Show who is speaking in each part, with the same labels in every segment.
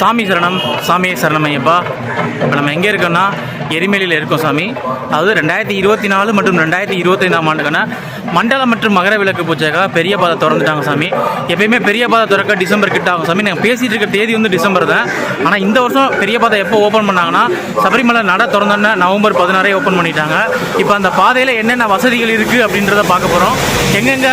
Speaker 1: சாமி சரணம் சாமியே சரணம் ஐயப்பா இப்போ நம்ம எங்கே இருக்கோம்னா எரிமேலியில் இருக்கோம் சாமி. அதாவது ரெண்டாயிரத்தி இருபத்தி நாலு மற்றும் ரெண்டாயிரத்தி இருபத்தைந்தாம் ஆண்டுக்கான மண்டலம் மற்றும் மகர விளக்கு பூஜைக்காக பெரிய பாதை திறந்துட்டாங்க சாமி. எப்பயுமே பெரிய பாதை திறக்க டிசம்பர் கிட்ட ஆகும் சாமி. நாங்கள் பேசிகிட்டு இருக்க தேதி வந்து டிசம்பர் தான். ஆனால் இந்த வருஷம் பெரிய பாதை எப்போ ஓப்பன் பண்ணாங்கன்னா சபரிமலை நட திறந்தோன்னே நவம்பர் பதினாறே ஓப்பன் பண்ணிட்டாங்க. இப்போ அந்த பாதையில் என்னென்ன வசதிகள் இருக்குது அப்படின்றத பார்க்க போகிறோம் எங்கெங்கே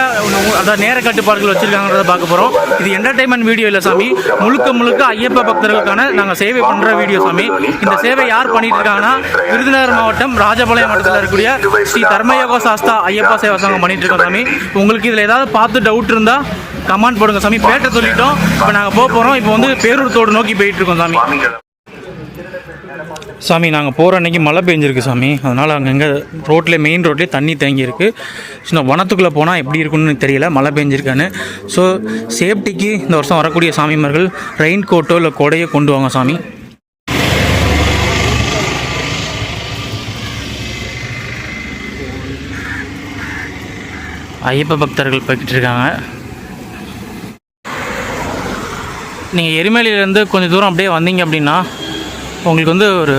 Speaker 1: அதாவது நேர கட்டுப்பாடுகள் வச்சுருக்காங்கிறத பார்க்க போகிறோம் இது என்டர்டைன்மெண்ட் வீடியோ இல்லை சாமி. முழுக்க முழுக்க ஐயப்ப பக்தர்களுக்கான நாங்கள் சேவை பண்ணுற வீடியோ சாமி. இந்த சேவை யார் பண்ணிட்டு இருக்காங்கன்னா விருதுநகர் மாவட்டம் ராஜபாளையம் மாவட்டத்தில் இருக்கக்கூடிய ஸ்ரீ தர்மயோக சாஸ்தா ஐயப்பா சேவா சங்கம் பண்ணிட்டு இருக்கோம் சாமி. உங்களுக்கு இதில் ஏதாவது பார்த்து டவுட் இருந்தால் கமெண்ட் போடுங்க சாமி. பேட்டை சொல்லிட்டோம். இப்போ நாங்கள் போக போகிறோம் இப்போ வந்து பேரூர் தோடு நோக்கி போயிட்டு இருக்கோம் சாமி. சாமி நாங்கள் போகிற அன்னைக்கு மழை பெஞ்சிருக்கு சாமி. அதனால் அங்கங்கே ரோட்டில் மெயின் ரோட்லேயே தண்ணி தேங்கியிருக்கு. சின்ன வனத்துக்குள்ளே போனால் எப்படி இருக்குன்னு தெரியல மழை பெஞ்சிருக்கான்னு. ஸோ சேஃப்டிக்கு இந்த வருஷம் வரக்கூடிய சாமிமார்கள் ரெயின் கோட்டோ இல்லை கொடையோ கொண்டு வாங்க சாமி. ஐயப்ப பக்தர்கள் போய்கிட்டு இருக்காங்க. நீங்கள் எரிமலையிலேருந்து கொஞ்சம் தூரம் அப்படியே வந்தீங்க அப்படின்னா உங்களுக்கு வந்து ஒரு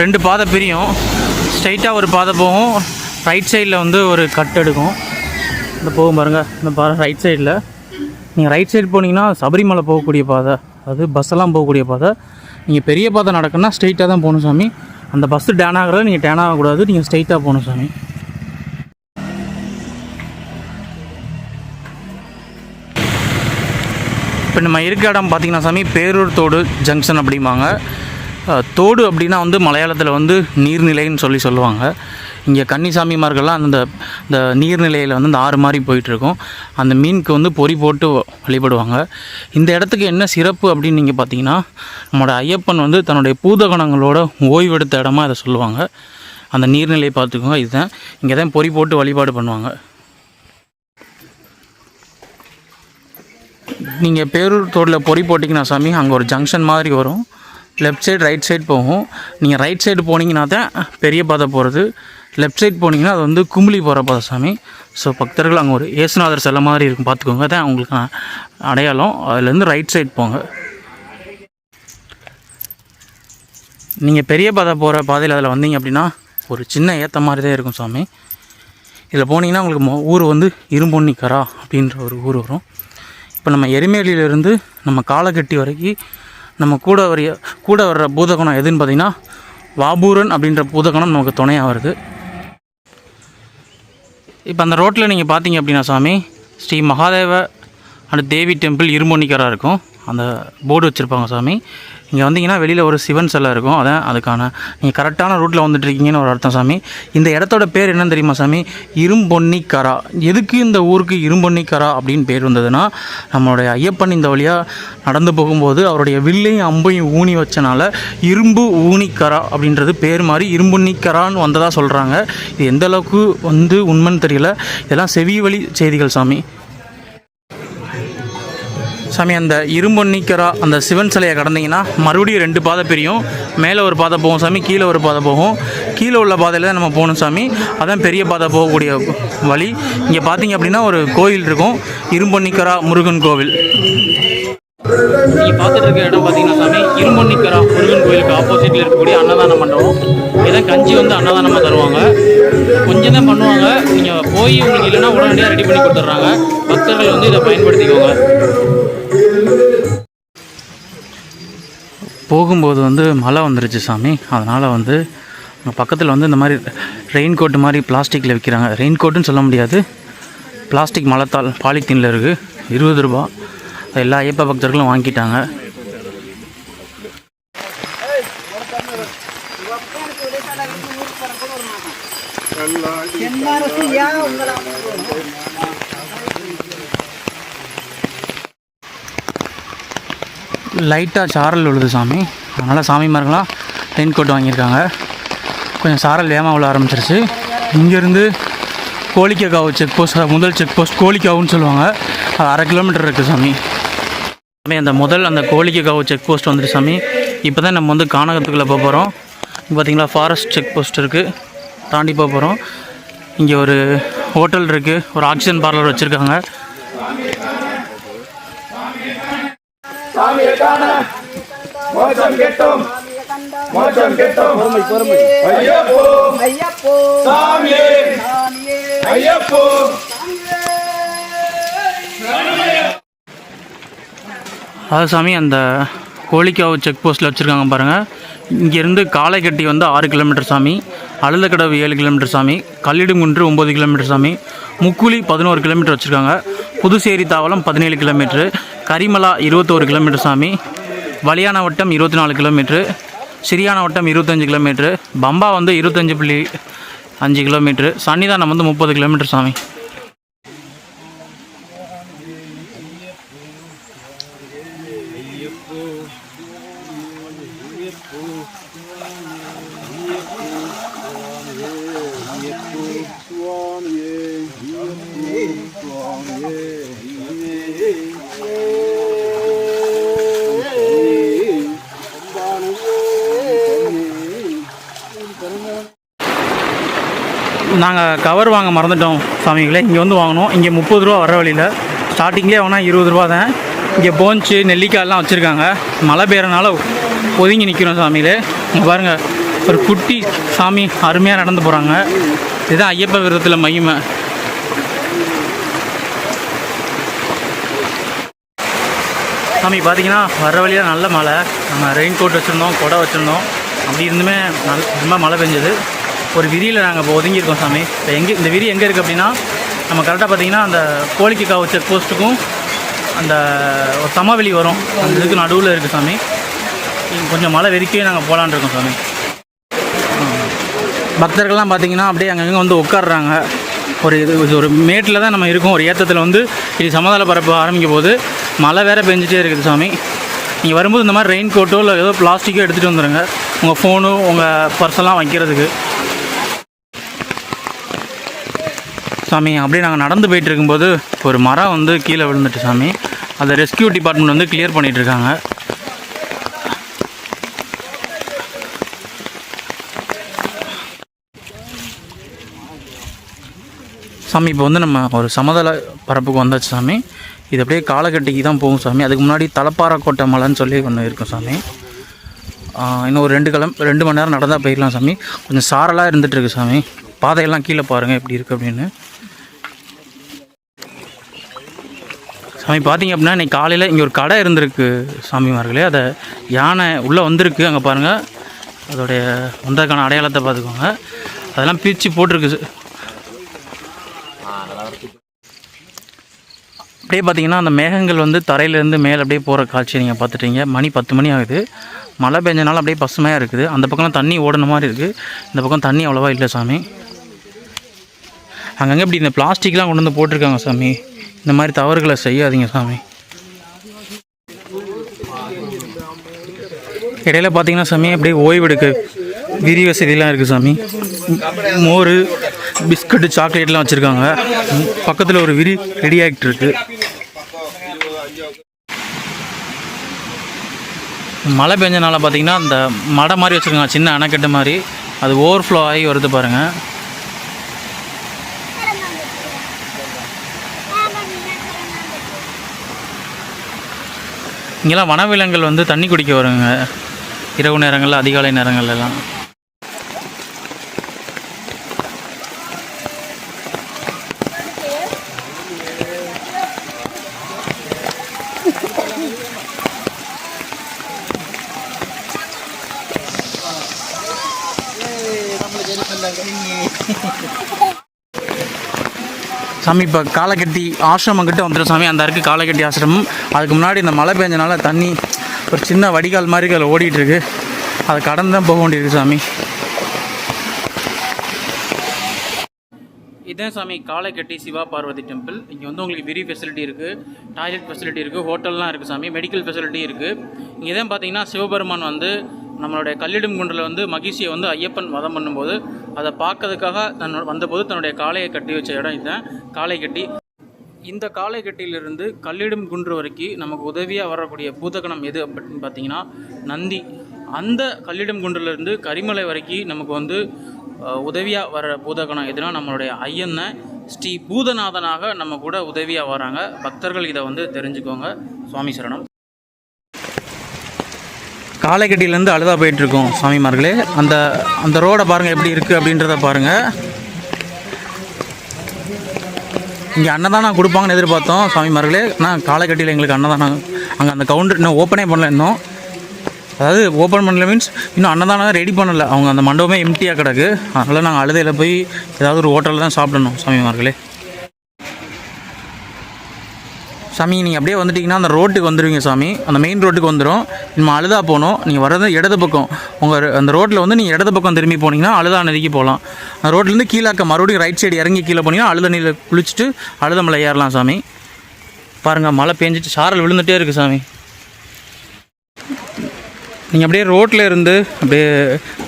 Speaker 1: ரெண்டு பாதை பிரியும். ஸ்ட்ரைட்டாக ஒரு பாதை போகும். ரைட் சைடில் வந்து ஒரு கட் எடுக்கும். இந்த போகும் பாருங்கள் இந்த பாதை ரைட் சைடில் நீங்கள் ரைட் சைடு போனீங்கன்னா சபரிமலை போகக்கூடிய பாதை. அது பஸ்ஸெல்லாம் போகக்கூடிய பாதை. நீங்கள் பெரிய பாதை நடக்குன்னா ஸ்ட்ரைட்டாக தான் போகணும் சாமி. அந்த பஸ்ஸு டேன் ஆகிறத நீங்கள் டேன் ஆகக்கூடாது. நீங்கள் ஸ்ட்ரைட்டாக போகணும் சாமி. இப்போ நம்ம இருக்க இடம் பார்த்தீங்கன்னா சாமி பேரூர் தோடு ஜங்ஷன் அப்படிம்பாங்க. தோடு அப்படின்னா வந்து மலையாளத்தில் வந்து நீர்நிலைன்னு சொல்லி சொல்லுவாங்க. இங்கே கன்னிசாமிமார்கள்லாம் அந்த இந்த நீர்நிலையில் வந்து இந்த ஆறு மாதிரி போயிட்டுருக்கும். அந்த மீனுக்கு வந்து பொறி போட்டு வழிபடுவாங்க. இந்த இடத்துக்கு என்ன சிறப்பு அப்படின்னு நீங்கள் பார்த்தீங்கன்னா நம்மளோட ஐயப்பன் வந்து தன்னுடைய பூதகணங்களோட ஓய்வெடுத்த இடமா அதை சொல்லுவாங்க. அந்த நீர்நிலையை பார்த்துக்கோங்க இதுதான். இங்கே தான் பொறி போட்டு வழிபாடு பண்ணுவாங்க. நீங்கள் பேரூர் தோட்டில் பொறி போட்டிங்கன்னா சாமி அங்கே ஒரு ஜங்ஷன் மாதிரி வரும். லெஃப்ட் சைடு ரைட் சைடு போகும். நீங்கள் ரைட் சைடு போனீங்கன்னா தான் பெரிய பாதை போகிறது லெஃப்ட் சைடு போனீங்கன்னா அது வந்து கும்பலி போகிற பாதை சாமி. ஸோ பக்தர்கள் அங்கே ஒரு ஏசுநாதர் செல்ல மாதிரி இருக்கும். பார்த்துக்கோங்க தான் உங்களுக்கு அடையாளம். அதுலேருந்து ரைட் சைடு போங்க. நீங்கள் பெரிய பாதை போகிற பாதையில் அதில் வந்தீங்க அப்படின்னா ஒரு சின்ன ஏற்ற மாதிரி தான் இருக்கும் சாமி. இதில் போனீங்கன்னா உங்களுக்கு ஊர் வந்து இரும்பொன்னிக்கரா அப்படின்ற ஒரு ஊர் வரும். இப்போ நம்ம எரிமேலியிலேருந்து நம்ம காலக்கட்டி வரைக்கும் நம்ம கூட வரைய கூட வர்ற பூதகணம் எதுன்னு பார்த்தீங்கன்னா வாபூரன் அப்படின்ற பூதகணம் நமக்கு துணையாக வருது. இப்போ அந்த ரோட்டில் நீங்கள் பார்த்தீங்க அப்படின்னா சாமி ஸ்ரீ மகாதேவ அண்ட் தேவி டெம்பிள் இருமொன்னிக்கராக இருக்கும். அந்த போர்டு வச்சுருப்பாங்க சாமி. இங்கே வந்தீங்கன்னா வெளியில் ஒரு சிவன் சிலை இருக்கும். அதான் அதுக்கான நீங்கள் கரெக்டான ரூட்டில் வந்துட்டுருக்கீங்கன்னு ஒரு அர்த்தம் சாமி. இந்த இடத்தோட பேர் என்னன்னு தெரியுமா சாமி? இரும்பொன்னிக்கரா. எதுக்கு இந்த ஊருக்கு இரும்பொன்னிக்கரா அப்படின்னு பேர் வந்ததுன்னா நம்மளுடைய ஐயப்பன் இந்த வழியாக நடந்து போகும்போது அவருடைய வில்லையும் அம்பையும் ஊனி வச்சனால இரும்பு ஊனிக்கரா அப்படின்றது பேர் மாதிரி இரும்புன்னிக்கரான்னு வந்ததாக சொல்கிறாங்க இது எந்த அளவுக்கு வந்து உண்மைன்னு தெரியல. இதெல்லாம் செவி வழி செய்திகள் சாமி. சாமி அந்த இரும்பொன்னிக்கரா அந்த சிவன் சிலையை கடந்தீங்கன்னா மறுபடியும் ரெண்டு பாதை பிரியும். மேலே ஒரு பாதை போகும் சாமி கீழே ஒரு பாதை போகும். கீழே உள்ள பாதையில் தான் நம்ம போகணும் சாமி. அதான் பெரிய பாதை போகக்கூடிய வழி. இங்கே பார்த்தீங்க அப்படின்னா ஒரு கோயில் இருக்கும். இரும்பொன்னிக்கரா முருகன் கோவில். நீங்கள் பார்த்துட்டு இருக்க இடம் பார்த்தீங்கன்னா சாமி இரும்பொன்னிக்கரா முருகன் கோயிலுக்கு ஆப்போசிட்டில் இருக்கக்கூடிய அன்னதான மண்டபம். இதான் கஞ்சி வந்து அன்னதானமாக தருவாங்க. கொஞ்சம் தான் பண்ணுவாங்க. நீங்கள் போய் உங்களுக்கு இல்லைன்னா உடனடியாக ரெடி பண்ணி கொடுத்துட்றாங்க. பக்தர்கள் வந்து இதை பயன்படுத்திக்கோங்க. போகும்போது வந்து மழை வந்துருச்சு சாமி. அதனால் வந்து பக்கத்தில் வந்து இந்த மாதிரி ரெயின் கோட் மாதிரி பிளாஸ்டிக்கில் விற்கிறாங்க ரெயின் கோட்டுன்னு சொல்ல முடியாது. பிளாஸ்டிக் மலத்தால் பாலித்தீனில் இருக்குது இருபது ரூபா. எல்லா ஐயப்ப பக்தர்களும் வாங்கிட்டாங்க. லைட்டாக சாரல் விழுது சாமி. அதனால் சாமிமார்கள்லாம் ரெயின் கோட் வாங்கியிருக்காங்க. கொஞ்சம் சாரல் வேகமாக விழ ஆரம்பிச்சிருச்சு. இங்கேருந்து கோழிக்காவு செக் போஸ்ட் முதல் செக் போஸ்ட் கோழிக்காவுன்னு சொல்லுவாங்க. அது அரை கிலோமீட்டர் இருக்குது சாமி. சாமி அந்த முதல் அந்த கோழிக்காவு செக் போஸ்ட் வந்துட்டு சாமி. இப்போ தான் நம்ம வந்து கானகத்துக்குள்ளே போக போகிறோம் பார்த்தீங்களா ஃபாரஸ்ட் செக் போஸ்ட் இருக்குது தாண்டி போக போகிறோம் இங்கே ஒரு ஹோட்டல் இருக்குது ஒரு ஆக்சிஜன் பார்லர் வச்சுருக்காங்க.
Speaker 2: மோட்சம் கெட்டோம். மோட்சம் கெட்டோம். ஐயப்போ.
Speaker 3: ஐயப்போ.
Speaker 2: சாமியே. ஐயப்போ.
Speaker 1: அதாவது சாமி அந்த கோழிக்காவு செக் போஸ்ட்டில் வச்சுருக்காங்க பாருங்கள் இங்கேருந்து காளைக்கட்டி வந்து ஆறு கிலோமீட்டர் சாமி அழுதக்கடவு ஏழு கிலோமீட்டர் சாமி கல்லிடுங்குன்று ஒம்பது கிலோமீட்டர் சாமி முக்குழி பதினோரு கிலோமீட்டர் வச்சுருக்காங்க. புதுச்சேரி தாவலம் பதினேழு கிலோமீட்ரு கரிமலா இருபத்தோரு கிலோமீட்டர் சாமி வலியான வட்டம் இருபத்தி நாலு கிலோமீட்ரு சிறியான வட்டம் இருபத்தஞ்சு கிலோமீட்ரு பம்பா வந்து இருபத்தஞ்சி புள்ளி அஞ்சு கிலோமீட்ரு சன்னிதானம் வந்து முப்பது கிலோமீட்டர் சாமி. நாங்கள் கவர் வாங்க மறந்துட்டோம் சாமிகளை இங்கே வந்து வாங்கினோம் இங்கே முப்பது ரூபா வர வழியில். ஸ்டார்டிங்லேயே வாங்கினா இருபது ரூபா தான். இங்கே போன்ச்சு நெல்லிக்காயெல்லாம் வச்சுருக்காங்க. மழை பெய்யறனால ஒதுங்கி நிற்கிறோம் சாமிகளே. இங்கே பாருங்கள் ஒரு குட்டி சாமி அருமையாக நடந்து போகிறாங்க இதுதான் ஐயப்ப விரதத்தில் மகிமை. சாமி பார்த்தீங்கன்னா வர வழியில் நல்ல மழை. நம்ம ரெயின் கோட் வச்சுருந்தோம் கொடை வச்சுருந்தோம். அப்படி இருந்துமே நல் ரொம்ப மழை பெஞ்சது. ஒரு விரியில் நாங்கள் இப்போ ஒதுங்கியிருக்கோம் சாமி. இப்போ எங்கே இந்த விரி எங்கே இருக்குது அப்படின்னா நம்ம கரெக்டாக பார்த்தீங்கன்னா அந்த கோழிக்காவு செக் போஸ்ட்டுக்கும் அந்த ஒரு சமவெளி வரும். அந்த இதுக்கு நடுவில் இருக்குது சாமி. கொஞ்சம் மழை வெறிக்கவே நாங்கள் போகலான்னு இருக்கோம் சாமி. பக்தர்கள்லாம் பார்த்தீங்கன்னா அப்படியே அங்கங்கே வந்து உட்காடுறாங்க ஒரு இது ஒரு மேட்டில் தான் நம்ம இருக்கோம். ஒரு ஏற்றத்தில் வந்து இது சமதள பரப்பு ஆரம்பிக்கும் போது மழை வேறு பெஞ்சிட்டே இருக்குது சாமி. நீங்கள் வரும்போது இந்த மாதிரி ரெயின் கோட்டோ இல்லை ஏதோ பிளாஸ்டிக்கோ எடுத்துகிட்டு வந்துடுங்க உங்கள் ஃபோனு உங்கள் பர்ஸெல்லாம் வைக்கிறதுக்கு. சாமி. அப்படியே நாங்கள் நடந்து போயிட்டு இருக்கும்போது ஒரு மரம் வந்து கீழே விழுந்துட்டு சாமி. அதை ரெஸ்கியூ டிபார்ட்மெண்ட் வந்து கிளியர் பண்ணிகிட்டு இருக்காங்க. சாமி இப்போ வந்து நம்ம ஒரு சமதள பரப்புக்கு வந்தாச்சு சாமி. இது அப்படியே காலக்கட்டிக்கு தான் போகும் சாமி. அதுக்கு முன்னாடி தலப்பாறக்கோட்டை மலைன்னு சொல்லி ஒன்று இருக்கும் சாமி. இன்னும் ஒரு ரெண்டு கிளம் ரெண்டு மணி நேரம் நடந்தால் போயிடலாம் சாமி. கொஞ்சம் சாரலாக இருந்துகிட்ருக்கு சாமி. பாதையெல்லாம் கீழே பாருங்கள் எப்படி இருக்குது அப்படின்னு. சாமி பார்த்தீங்க அப்படின்னா இன்னைக்கு காலையில் இங்கே ஒரு கடை இருந்திருக்கு சாமிமார்களே. அதை யானை உள்ளே வந்திருக்கு அங்கே பாருங்கள் அதோடைய வந்ததுக்கான அடையாளத்தை பார்த்துக்கோங்க. அதெல்லாம் பிரித்து போட்டிருக்கு. அப்படியே பார்த்தீங்கன்னா அந்த மேகங்கள் வந்து தரையிலேருந்து மேலே அப்படியே போகிற காட்சி நீங்கள் பார்த்துட்டீங்க. மணி பத்து மணி ஆகுது. மழை பெஞ்சனால அப்படியே பசுமையாக இருக்குது. அந்த பக்கம்லாம் தண்ணி ஓடுன மாதிரி இருக்குது இந்த பக்கம் தண்ணி அவ்வளோவா இல்லை சாமி. அங்கங்கே இப்படி இந்த பிளாஸ்டிக்லாம் கொண்டு வந்து போட்டிருக்காங்க சாமி. இந்த மாதிரி தவறுகளை செய்யாதீங்க சாமி. இடையில பார்த்தீங்கன்னா சாமி அப்படியே ஓய்வெடுக்க விரி வசதியெலாம் இருக்குது சாமி. மோர் பிஸ்கட்டு சாக்லேட்லாம் வச்சுருக்காங்க. பக்கத்தில் ஒரு விரி ரெடி ஆகிட்டு இருக்கு. மழை பெஞ்சனால பார்த்தீங்கன்னா அந்த மடை மாதிரி வச்சுருக்காங்க சின்ன அணைக்கட்டு மாதிரி. அது ஓவர்ஃப்ளோ ஆகி வருது பாருங்கள் இங்கெல்லாம் வனவிலங்குகள் வந்து தண்ணி குடிக்க வருங்க. இரவு நேரங்களில் அதிகாலை நேரங்கள்லாம் எல்லாம் சாமி இப்போ காலக்கட்டி ஆசிரமம் கிட்ட வந்துடும் சாமி. அந்த இருக்கு காலக்கட்டி ஆசிரமம். அதுக்கு முன்னாடி இந்த மழை பெஞ்சனால தண்ணி ஒரு சின்ன வடிகால் மாதிரி அதில் ஓடிட்டு இருக்கு அதை கடந்து தான் போக வேண்டியிருக்கு சாமி. இதான் சாமி காலைக்கட்டி சிவா பார்வதி டெம்பிள் இங்கே வந்து உங்களுக்கு விரி ஃபெசிலிட்டி இருக்குது டாய்லெட் ஃபெசிலிட்டி இருக்குது ஹோட்டல்லாம் இருக்குது சாமி. மெடிக்கல் ஃபெசிலிட்டி இருக்குது இங்கே தான் பார்த்தீங்கன்னா சிவபெருமான் வந்து நம்மளுடைய கல்லிடும் குன்றில் வந்து மகிழ்ச்சியை வந்து ஐயப்பன் வதம் பண்ணும்போது அதை பார்க்கறதுக்காக தன்னோட வந்தபோது தன்னுடைய காளையை கட்டி வச்ச இடம் இதுதான். காளை கட்டி. இந்த காளை கட்டியிலிருந்து கல்லிடும் குன்று வரைக்கும் நமக்கு உதவியாக வரக்கூடிய பூதகணம் எது அப்படின்னு பார்த்தீங்கன்னா நந்தி. அந்த கல்லிடும் குன்றிலிருந்து கரிமலை வரைக்கும் நமக்கு வந்து உதவியாக வர பூதகணம் எதுனா நம்மளுடைய ஐயனை ஸ்ரீ பூதநாதனாக நம்ம கூட உதவியாக வராங்க. பக்தர்கள் இதை வந்து தெரிஞ்சுக்கோங்க. சுவாமி சரணம். காலைக்கட்டிலேருந்து அழுதா போயிட்டுருக்கோம் சாமிமார்களே. அந்த அந்த ரோடை பாருங்கள் எப்படி இருக்குது அப்படின்றத பாருங்கள் இங்கே அன்னதானம் கொடுப்பாங்கன்னு எதிர்பார்த்தோம் சாமிமார்களே. ஆனால் காலைக்கட்டியில் எங்களுக்கு அன்னதானம் அங்கே அந்த கவுண்டர் இன்னும் ஓப்பனே பண்ணல இன்னும். அதாவது ஓப்பன் பண்ணல மீன்ஸ் இன்னும் அன்னதானம் ரெடி பண்ணலை. அவங்க அந்த மண்டபமே எம்டியாக கிடக்கு. அதனால் நாங்கள் அழுதையில் போய் ஏதாவது ஒரு ஹோட்டலில் தான் சாப்பிடணும் சாமிமார்களே. சாமி நீங்கள் அப்படியே வந்துட்டிங்கன்னா அந்த ரோட்டுக்கு வந்துடுவீங்க சாமி. அந்த மெயின் ரோட்டுக்கு வந்துடும் நம்ம அழுதா போகணும். நீங்கள் வர்றது இடது பக்கம். உங்கள் அந்த ரோட்டில் வந்து நீங்கள் இடது பக்கம் திரும்பி போனீங்கன்னா அழுதா நதிக்கு போகலாம். அந்த ரோட்லேருந்து கீழாக்க மறுபடியும் ரைட் சைடு இறங்கி கீழே போனீங்கன்னா அழுத நீரில் குளிச்சுட்டு அழுத மலை ஏறலாம் சாமி. பாருங்கள் மழை பேஞ்சிட்டு சாரல் விழுந்துகிட்டே இருக்குது சாமி. நீங்கள் அப்படியே ரோட்டில் இருந்து அப்படியே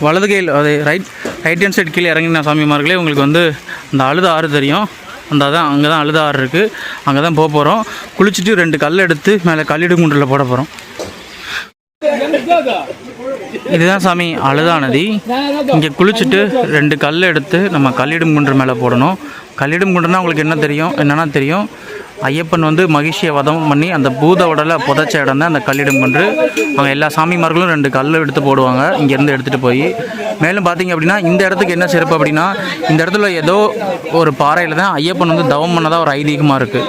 Speaker 1: வலது கையில் அது ரைட் ரைட் ஹேண்ட் சைடு கீழே இறங்கினா சாமிமார்களே உங்களுக்கு வந்து அந்த அழுத ஆறு தெரியும். அந்த அதான் அங்கே தான் அழுத ஆறு இருக்குது அங்கே தான் போக போகிறோம் குளிச்சுட்டு ரெண்டு கல் எடுத்து மேலே கல்லிடு குண்டில் போட போகிறோம் இதுதான் சாமி அழுதா நதி. இங்கே குளிச்சுட்டு ரெண்டு கல் எடுத்து நம்ம கல்லிடும் குன்று மேலே போடணும். கல்லிடும் குன்றுனா உங்களுக்கு என்ன தெரியும்? என்னென்னா தெரியும்? ஐயப்பன் வந்து மகிழ்ச்சியை வதம் பண்ணி அந்த பூத உடலை புதைச்ச இடம் தான் அந்த கல்லிடம் குன்று அவங்க எல்லா சாமிமார்களும் ரெண்டு கல் எடுத்து போடுவாங்க. இங்கேருந்து எடுத்துகிட்டு போய். மேலும் பார்த்தீங்க அப்படின்னா இந்த இடத்துக்கு என்ன சிறப்பு அப்படின்னா இந்த இடத்துல ஏதோ ஒரு பாறையில் தான் ஐயப்பன் வந்து தவம் பண்ணதாக ஒரு ஐதீகமாக இருக்குது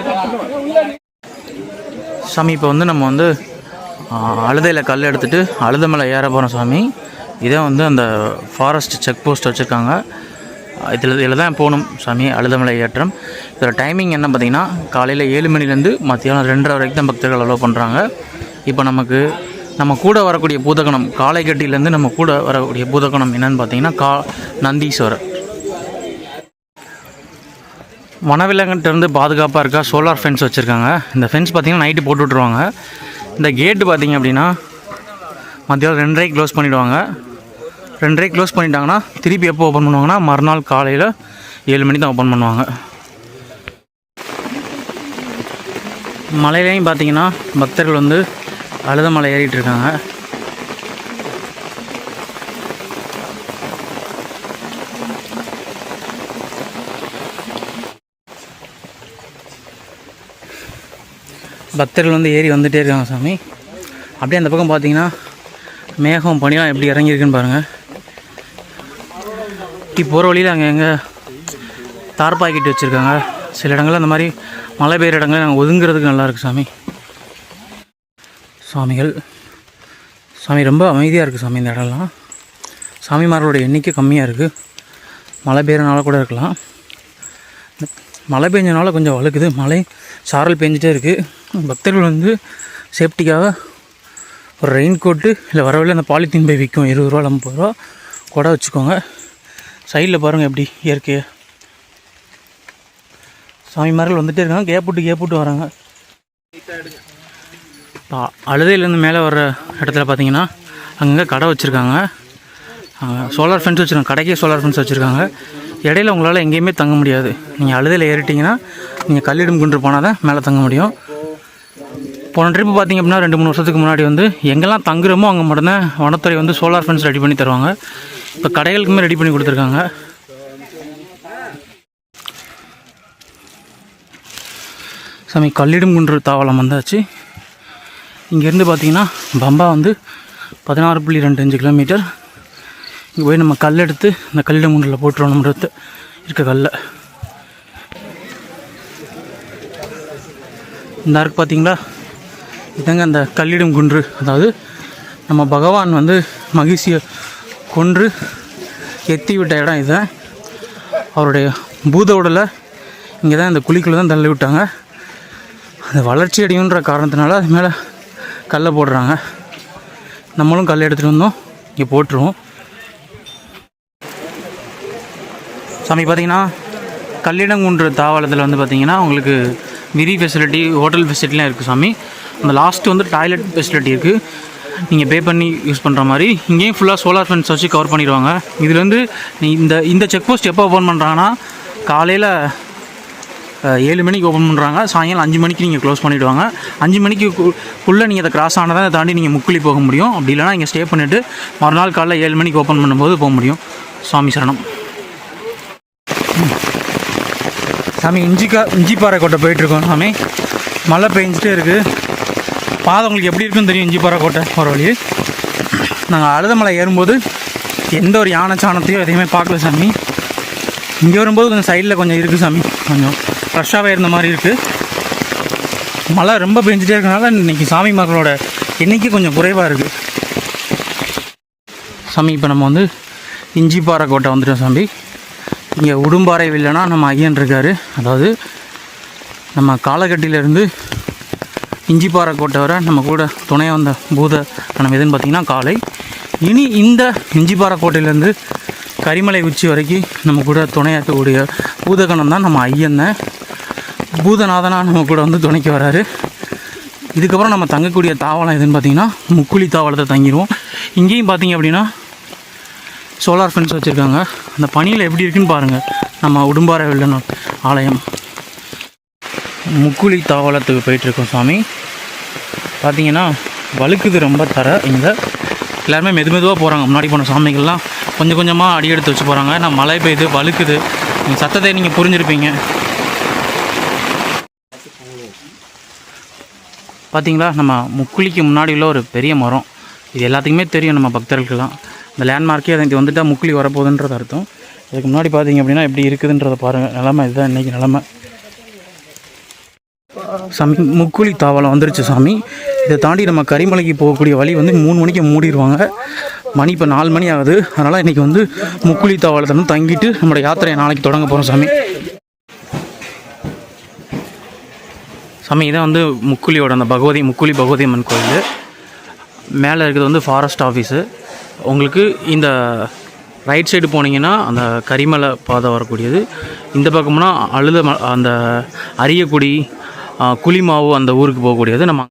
Speaker 1: சாமி இப்போ வந்து நம்ம வந்து அழுதையில் கல் எடுத்துகிட்டு அழுத மேலே ஏற போகிறோம் சாமி. இதை வந்து அந்த ஃபாரஸ்ட் செக் போஸ்ட் வச்சுருக்காங்க. இதில் இதில் தான் போகணும் சாமி அழுதமலை ஏற்றம். இதோட டைமிங் என்ன பார்த்தீங்கன்னா காலையில் ஏழு மணிலேருந்து மத்தியானம் ரெண்டரை வரைக்கும் தான் பக்தர்கள் அலோவ் பண்ணுறாங்க இப்போ நமக்கு நம்ம கூட வரக்கூடிய பூதகணம் காளைக்கட்டிலேருந்து நம்ம கூட வரக்கூடிய பூதகணம் என்னன்னு பார்த்தீங்கன்னா கா நந்தீஸ்வரர். வனவிலங்கிட்டேருந்து பாதுகாப்பாக இருக்கா? சோலார் ஃபென்ஸ் வச்சுருக்காங்க. இந்த ஃபென்ஸ் பார்த்தீங்கன்னா நைட்டு போட்டு விட்ருவாங்க இந்த கேட்டு பார்த்தீங்க அப்படின்னா மத்தியானம் ரெண்டரை க்ளோஸ் பண்ணிவிடுவாங்க ரெண்டரை க்ளோஸ் பண்ணிட்டாங்கன்னா திருப்பி எப்போ ஓப்பன் பண்ணுவாங்கன்னா மறுநாள் காலையில் ஏழு மணி தான் ஓப்பன் பண்ணுவாங்க. மலையிலையும் பார்த்தீங்கன்னா பக்தர்கள் வந்து அழுத மலை ஏறிட்டு இருக்காங்க. பக்தர்கள் வந்து ஏறி வந்துகிட்டே இருக்காங்க சாமி. அப்படியே அந்த பக்கம் பார்த்தீங்கன்னா மேகம் பனிலாம் எப்படி இறங்கியிருக்குன்னு பாருங்கள் இப்படி போகிற வழியில் அங்கே எங்கே தார் பாக்கெட் வச்சுருக்காங்க. சில இடங்களில் அந்த மாதிரி மழை பெய்கிற இடங்களில் நாங்கள் ஒதுங்குறதுக்கு நல்லாயிருக்கு சாமி. சாமிகள். சாமி ரொம்ப அமைதியாக இருக்குது சாமி இந்த இடம்லாம். சாமிமார்களோட எண்ணிக்கை கம்மியாக இருக்குது மழை பெய்கிறனால கூட இருக்கலாம். மழை பெஞ்சனால கொஞ்சம் வழுக்குது. மழை சாரல் பெஞ்சிட்டே இருக்குது பக்தர்கள் வந்து சேஃப்டிக்காக ஒரு ரெயின் கோட்டு இல்லை வரவில்லை அந்த பாலித்தீன் பை விற்கும். இருபது ரூபா ஐம்பது ரூபா கொடை வச்சுக்கோங்க. சைடில் பாருங்கள் எப்படி இயற்கையை. சாமிமார்கள் வந்துட்டே இருக்காங்க. கேப் விட்டு கேப் விட்டு வராங்க. இப்போ அழுதையிலேருந்து மேலே வர்ற இடத்துல பார்த்தீங்கன்னா அங்கங்கே கடை வச்சுருக்காங்க. சோலார் ஃபென்ஸ் வச்சுருக்காங்க. கடைக்கே சோலார் ஃபென்ஸ் வச்சுருக்காங்க. இடையில உங்களால் எங்கேயுமே தங்க முடியாது. நீங்கள் அழுதையில் ஏறிட்டிங்கன்னா நீங்கள் கல்லிடும் குன்று போனால் தான் மேலே தங்க முடியும். போன ட்ரிப்பு பார்த்தீங்க அப்படின்னா ரெண்டு மூணு வருஷத்துக்கு முன்னாடி வந்து எங்கெல்லாம் தங்குறோமோ அங்கே மட்டும்தான் வனத்துறை வந்து சோலார் ஃபென்ஸ் ரெடி பண்ணி தருவாங்க. இப்போ கடைகளுக்குமே ரெடி பண்ணி கொடுத்துருக்காங்க. சாமி கல்லிடும் குன்று தாவலம் வந்தாச்சு. இங்கேருந்து பார்த்தீங்கன்னா பம்பா வந்து பதினாறு புள்ளி ரெண்டு அஞ்சு கிலோமீட்டர். இங்கே போய் நம்ம கல் எடுத்து இந்த கல்லிடம் குன்றில் போட்டுருவோம்ன்றது இருக்க கல்லை. இந்த இருக்கு பார்த்தீங்களா இதாங்க அந்த கல்லிடும் குன்று. அதாவது நம்ம பகவான் வந்து மகிழ்ச்சியை கொன்று எத்தி விட்ட இடம் இது. அவருடைய பூத உடலை இங்கே தான் இந்த குழிக்குள்ளே தான் தள்ளி விட்டாங்க. அது வளர்ச்சி அடையுன்ற காரணத்தினால அது மேலே கல்லை போடுறாங்க. நம்மளும் கல் எடுத்துகிட்டு வந்தோம். இங்கே போட்டுருவோம். சாமி பார்த்தீங்கன்னா கல்லிடங்குன்ற தாவளத்தில் வந்து பார்த்தீங்கன்னா உங்களுக்கு விரி ஃபெசிலிட்டி ஹோட்டல் ஃபெசிலிட்டிலாம் இருக்குது சாமி. அந்த லாஸ்ட்டு வந்து டாய்லெட் ஃபெசிலிட்டி இருக்குது நீங்கள் பே பண்ணி யூஸ் பண்ணுற மாதிரி இங்கேயும் ஃபுல்லாக சோலார் ஃபென்ஸ் வச்சு கவர் பண்ணிடுவாங்க. இதுலேருந்து நீ இந்த இந்த செக் போஸ்ட் எப்போ ஓப்பன் பண்ணுறாங்கன்னா காலையில் ஏழு மணிக்கு ஓப்பன் பண்ணுறாங்க சாயங்காலம் அஞ்சு மணிக்கு நீங்கள் க்ளோஸ் பண்ணிவிடுவாங்க அஞ்சு மணிக்கு உள்ளே நீங்கள் அதை கிராஸ் ஆனதை தாண்டி நீங்கள் முக்குழி போக முடியும். அப்படி இல்லைனா இங்கே ஸ்டே பண்ணிவிட்டு மறுநாள் காலைல ஏழு மணிக்கு ஓப்பன் பண்ணும்போது போக முடியும். சுவாமி சரணம். சாமி இஞ்சிக்கா இஞ்சிப்பாறை கோட்டை போயிட்டுருக்கோம் சாமி. மழை பெஞ்சிட்டே இருக்குது பாதை உங்களுக்கு எப்படி இருக்குன்னு தெரியும் இஞ்சிப்பாறை கோட்டை? போகிற வழி. நாங்கள் அழுதமலை ஏறும்போது எந்த ஒரு யானை சாணத்தையும் எதையுமே பார்க்கல சாமி. இங்கே வரும்போது கொஞ்சம் சைடில் கொஞ்சம் இருக்குது சாமி. கொஞ்சம் ஃப்ரெஷ்ஷாகவே இருந்த மாதிரி இருக்குது மழை ரொம்ப பெஞ்சிட்டே இருக்கனால இன்றைக்கி சாமி மக்களோட எண்ணிக்கை கொஞ்சம் குறைவாக இருக்குது சாமி இப்போ நம்ம வந்து இஞ்சிப்பாறை கோட்டை வந்துட்டோம் சாமி. இங்கே உடும்பாறை வில்லைனா நம்ம ஐயன் இருக்கார். அதாவது நம்ம காலகட்டியிலேருந்து இஞ்சிப்பாறை கோட்டை வரை நம்ம கூட துணை வந்த பூத கணம் எதுன்னு பார்த்திங்கன்னா காலை இனி இந்த இஞ்சிப்பாறை கோட்டையிலேருந்து கரிமலை உச்சி வரைக்கும் நம்ம கூட துணையாக்கக்கூடிய பூதகணம் தான் நம்ம ஐயன். பூதநாதனாக நம்ம கூட வந்து துணைக்கு வராரு. இதுக்கப்புறம் நம்ம தங்கக்கூடிய தாவலம் எதுன்னு பார்த்திங்கன்னா முக்குழி தாவலத்தை தங்கிடுவோம். இங்கேயும் பார்த்தீங்க அப்படின்னா சோலார் ஃபென்ஸ் வச்சுருக்காங்க. அந்த பனியில் எப்படி இருக்குன்னு பாருங்கள் நம்ம உடும்பார வெள்ளனூர் ஆலயம். முக்குழி தாவலத்துக்கு போயிட்டுருக்கோம் சாமி. பார்த்தீங்கன்னா வழுக்குது ரொம்ப தர. இங்கே எல்லாருமே மெது மெதுவாக போகிறாங்க முன்னாடி போன சாமிகள்லாம் கொஞ்சம் கொஞ்சமாக அடி எடுத்து வச்சு போகிறாங்க நான் மழை பெய்யுது வழுக்குது. நீங்கள் சத்தத்தை நீங்கள் புரிஞ்சிருப்பீங்க. பார்த்தீங்களா நம்ம முக்குழிக்கு முன்னாடி உள்ள ஒரு பெரிய மரம். இது எல்லாத்துக்குமே தெரியும் நம்ம பக்தர்களுக்கெல்லாம். இந்த லேண்ட்மார்க்கே அதை இது வந்துட்டால் முக்குழி வரப்போகுதுன்றது அர்த்தம். இதுக்கு முன்னாடி பார்த்தீங்க அப்படின்னா எப்படி இருக்குதுன்றதை பாருங்கள் நிலமை இதுதான் இன்றைக்கி நிலமை. சாமி முக்குழி தாவலம் வந்துருச்சு சாமி. இதை தாண்டி நம்ம கரிமலைக்கு போகக்கூடிய வழி வந்து மூணு மணிக்கு மூடிடுவாங்க மணி இப்போ நாலு மணி ஆகுது. அதனால் இன்றைக்கி வந்து முக்குழி தாவலத்தை வந்து தங்கிட்டு நம்மளோட யாத்திரையை நாளைக்கு தொடங்க போகிறோம் சாமி. சாமி இதான் வந்து முக்குழியோட அந்த பகவதி முக்குழி பகவதி அம்மன் கோயில். மேலே இருக்கிறது வந்து ஃபாரஸ்ட் ஆஃபீஸு உங்களுக்கு இந்த ரைட் சைடு போனீங்கன்னா அந்த கரிமலை பாதை வரக்கூடியது. இந்த பக்கம்னா அழுத ம- அந்த அரியக்குடி குளிமாவு அந்த ஊருக்கு போகக்கூடியது. நம்ம